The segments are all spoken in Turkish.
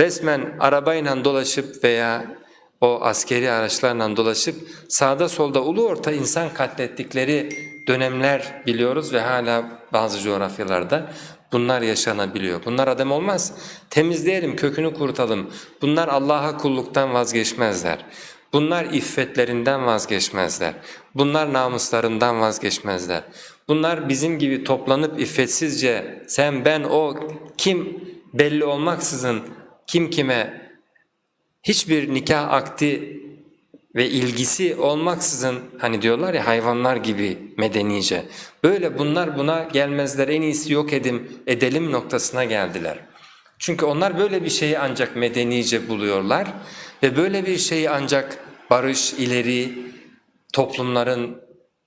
resmen arabayla dolaşıp veya o askeri araçlarla dolaşıp sağda solda ulu orta insan katlettikleri dönemler biliyoruz ve hala bazı coğrafyalarda bunlar yaşanabiliyor. Bunlar adam olmaz. Temizleyelim, kökünü kurutalım. Bunlar Allah'a kulluktan vazgeçmezler. Bunlar iffetlerinden vazgeçmezler. Bunlar namuslarından vazgeçmezler. Bunlar bizim gibi toplanıp iffetsizce sen ben o kim belli olmaksızın kim kime hiçbir nikah akti ve ilgisi olmaksızın hani diyorlar ya hayvanlar gibi medenice. Böyle bunlar buna gelmezler en iyisi yok edim, edelim noktasına geldiler. Çünkü onlar böyle bir şeyi ancak medenice buluyorlar ve böyle bir şeyi ancak barış, ileri toplumların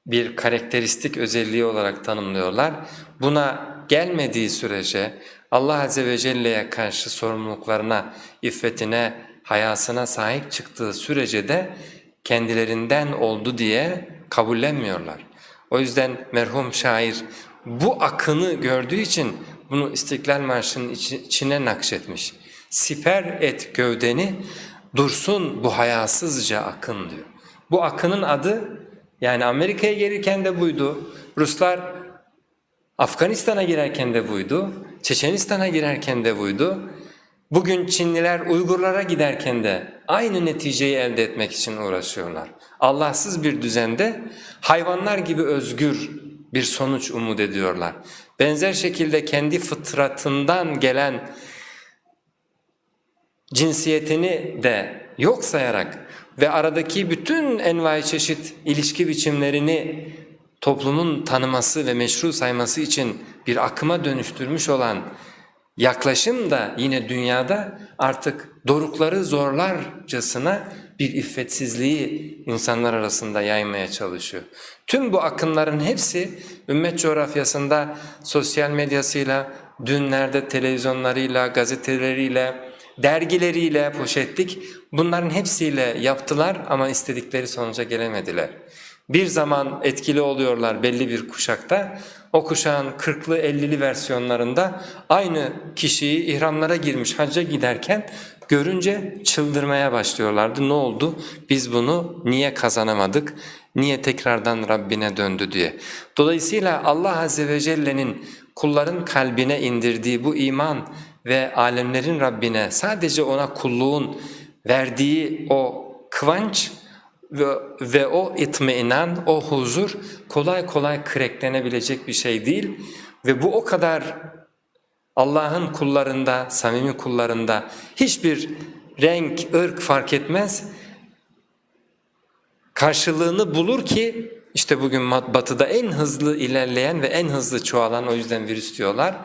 bir karakteristik özelliği olarak tanımlıyorlar. Buna gelmediği sürece Allah Azze ve Celle'ye karşı sorumluluklarına, iffetine, hayasına sahip çıktığı sürece de kendilerinden oldu diye kabullenmiyorlar. O yüzden merhum şair bu akını gördüğü için bunu İstiklal Marşı'nın içine nakşetmiş. Siper et gövdeni, dursun bu hayasızca akın diyor. Bu akının adı yani Amerika'ya gelirken de buydu. Ruslar Afganistan'a girerken de buydu. Çeçenistan'a girerken de buydu. Bugün Çinliler Uygurlara giderken de aynı neticeyi elde etmek için uğraşıyorlar. Allahsız bir düzende hayvanlar gibi özgür bir sonuç umut ediyorlar. Benzer şekilde kendi fıtratından gelen cinsiyetini de yok sayarak ve aradaki bütün envai çeşit ilişki biçimlerini toplumun tanıması ve meşru sayması için bir akıma dönüştürmüş olan yaklaşım da yine dünyada artık dorukları zorlarcasına bir iffetsizliği insanlar arasında yaymaya çalışıyor. Tüm bu akımların hepsi ümmet coğrafyasında sosyal medyasıyla, dünlerde televizyonlarıyla, gazeteleriyle, dergileriyle poşetlik bunların hepsiyle yaptılar ama istedikleri sonuca gelemediler. Bir zaman etkili oluyorlar belli bir kuşakta. O kuşağın 40'lı 50'li versiyonlarında aynı kişiyi ihramlara girmiş hacca giderken görünce çıldırmaya başlıyorlardı. Ne oldu? Biz bunu niye kazanamadık? Niye tekrardan Rabbine döndü diye. Dolayısıyla Allah Azze ve Celle'nin kulların kalbine indirdiği bu iman ve alemlerin Rabbine sadece ona kulluğun verdiği o kıvanç ve, ve o itminan, o huzur kolay kolay kreklenebilecek bir şey değil ve bu o kadar Allah'ın kullarında, samimi kullarında hiçbir renk, ırk fark etmez karşılığını bulur ki işte bugün batıda en hızlı ilerleyen ve en hızlı çoğalan o yüzden virüs diyorlar.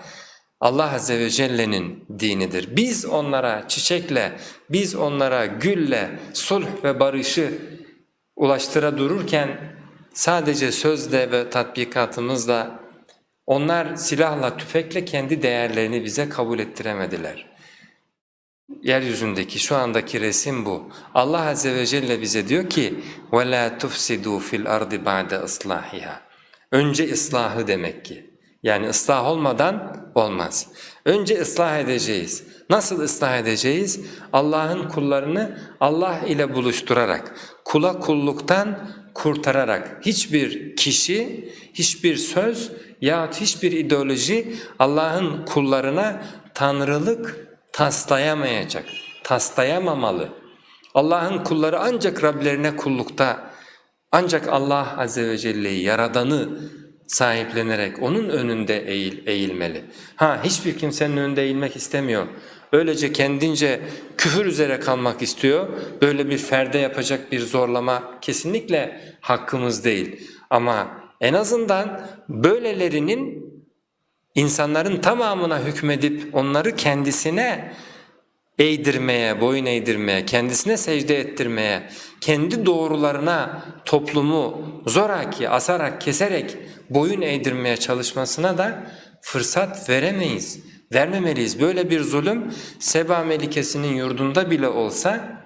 Allah Azze ve Celle'nin dinidir. Biz onlara çiçekle, biz onlara gülle, sulh ve barışı ulaştıra dururken sadece sözle ve tatbikatımızla onlar silahla, tüfekle kendi değerlerini bize kabul ettiremediler. Yeryüzündeki şu andaki resim bu. Allah Azze ve Celle bize diyor ki وَلَا تُفْسِدُوا فِي الْأَرْضِ بَعْدَ إِصْلَاحِهَا Önce ıslahı demek ki. Yani ıslah olmadan olmaz. Önce ıslah edeceğiz. Nasıl ıslah edeceğiz? Allah'ın kullarını Allah ile buluşturarak, kula kulluktan kurtararak hiçbir kişi, hiçbir söz yahut hiçbir ideoloji Allah'ın kullarına tanrılık taslayamayacak, taslayamamalı. Allah'ın kulları ancak Rablerine kullukta, ancak Allah Azze ve Celle'yi, Yaradan'ı sahiplenerek onun önünde eğil, eğilmeli. Ha hiçbir kimsenin önünde eğilmek istemiyor. Öylece kendince küfür üzere kalmak istiyor. Böyle bir ferde yapacak bir zorlama kesinlikle hakkımız değil. Ama en azından böylelerinin insanların tamamına hükmedip onları kendisine eğdirmeye, boyun eğdirmeye, kendisine secde ettirmeye, kendi doğrularına toplumu zoraki, asarak, keserek boyun eğdirmeye çalışmasına da fırsat veremeyiz, vermemeliyiz. Böyle bir zulüm Seba Melikesi'nin yurdunda bile olsa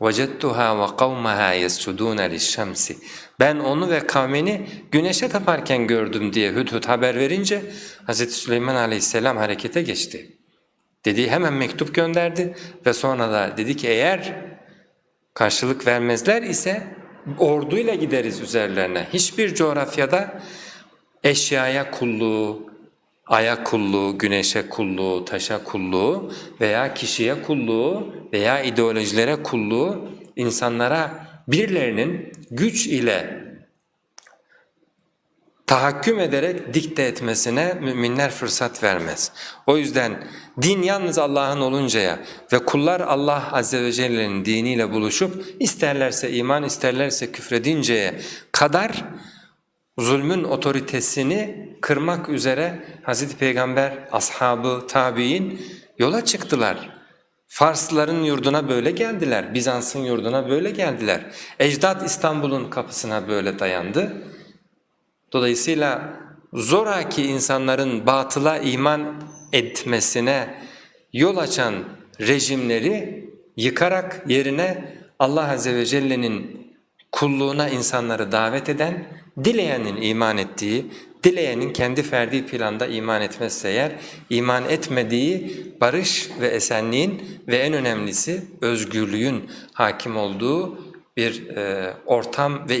وَجَدْتُهَا وَقَوْمَهَا يَسْجُدُونَ لِلشَّمْسِ Ben onu ve kavmini güneşe taparken gördüm diye Hüdhüd haber verince Hz. Süleyman aleyhisselam harekete geçti. dediği hemen mektup gönderdi ve sonra da dedi ki eğer karşılık vermezler ise orduyla gideriz üzerlerine. Hiçbir coğrafyada eşyaya kulluğu, aya kulluğu, güneşe kulluğu, taşa kulluğu veya kişiye kulluğu veya ideolojilere kulluğu insanlara birilerinin güç ile tahakküm ederek dikte etmesine müminler fırsat vermez. O yüzden din yalnız Allah'ın oluncaya ve kullar Allah Azze ve Celle'nin diniyle buluşup isterlerse iman isterlerse küfredinceye kadar zulmün otoritesini kırmak üzere Hazreti Peygamber, ashabı, tabi'in yola çıktılar. Farslıların yurduna böyle geldiler, Bizans'ın yurduna böyle geldiler. Ecdat İstanbul'un kapısına böyle dayandı. Dolayısıyla zoraki insanların batıla iman etmesine yol açan rejimleri yıkarak yerine Allah Azze ve Celle'nin kulluğuna insanları davet eden, dileyenin iman ettiği, dileyenin kendi ferdi planda iman etmezse eğer, iman etmediği barış ve esenliğin ve en önemlisi özgürlüğün hakim olduğu bir e, ortam ve